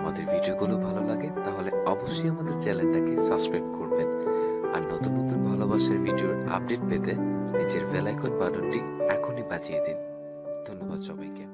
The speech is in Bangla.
আমাদের ভিডিওগুলো ভালো লাগে, তাহলে অবশ্যই আমাদের চ্যানেলটাকে সাবস্ক্রাইব করবেন। আর নতুন নতুন ভালোবাসার ভিডিওর আপডেট পেতে নিজের বেলাইকন বাটনটি এখনই বাজিয়ে দিন। ধন্যবাদ সবাইকে।